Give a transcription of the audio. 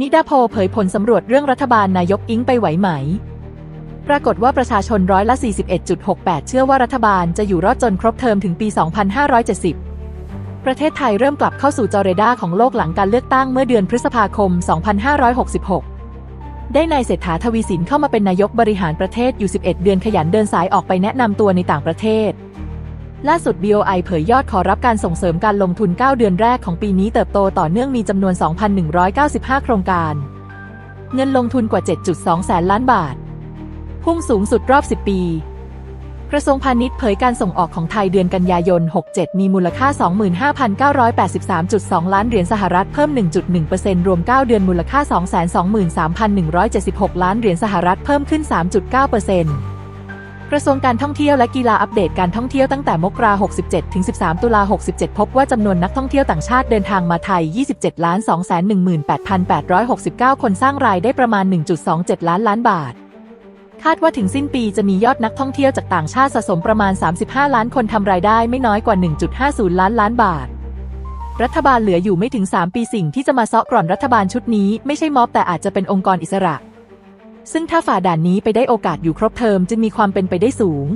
นิดาโพเผยผลสำรวจเรื่องรัฐบาลนายกอิงไปไหวไหม ปรากฏว่าประชาชนร้อยละ 41.68 เชื่อว่ารัฐบาลจะอยู่รอดจนครบเทอมถึงปี 2570 ประเทศไทยเริ่มกลับเข้าสู่จอเรดาของโลกหลังการเลือกตั้งเมื่อเดือนพฤษภาคม 2566 ได้นายเศรษฐาทวีสินเข้ามาเป็นนายกบริหารประเทศอยู่ 11 เดือนขยันเดินสายออกไปแนะนำตัวในต่างประเทศ ล่าสุด BOI เผยยอดขอรับการส่งเสริมการลงทุน 9 เดือนแรกของปีนี้เติบโตต่อเนื่องมีจำนวน 2,195 โครงการ เงินลงทุนกว่า 7.2 แสนล้านบาท พุ่งสูงสุดรอบ 10 ปี กระทรวงพาณิชย์เผยการส่งออกของไทยเดือนกันยายน 67 มีมูลค่า 25,983.2 ล้านเหรียญสหรัฐเพิ่ม 1.1%รวม 9 เดือนมูลค่า 223,176 ล้านเหรียญสหรัฐเพิ่มขึ้น 3.9% กระทรวงการท่องเที่ยวและกีฬาอัปเดตการท่องเที่ยวตั้งแต่มกรา67 ถึง 13 ตุลา 67 พบว่าจำนวนนักท่องเที่ยวต่างชาติเดินทางมาไทย 27ล้าน218,869 คนสร้างรายได้ประมาณ 1.27 ล้านล้านบาท คาดว่าถึงสิ้นปีจะมียอดนักท่องเที่ยวจากต่างชาติสะสมประมาณ 35 ล้านคนทำรายได้ไม่น้อยกว่า 1.50 ล้านล้านบาท รัฐบาลเหลืออยู่ไม่ถึง 3 ปีสิ่งที่จะมาเซาะกร่อนรัฐบาลชุดนี้ ไม่ใช่ม็อบแต่อาจจะเป็นองค์กรอิสระ ซึ่งถ้าฝ่าด่านนี้ไปได้โอกาสอยู่ครบเทอมจึงมีความเป็นไปได้สูง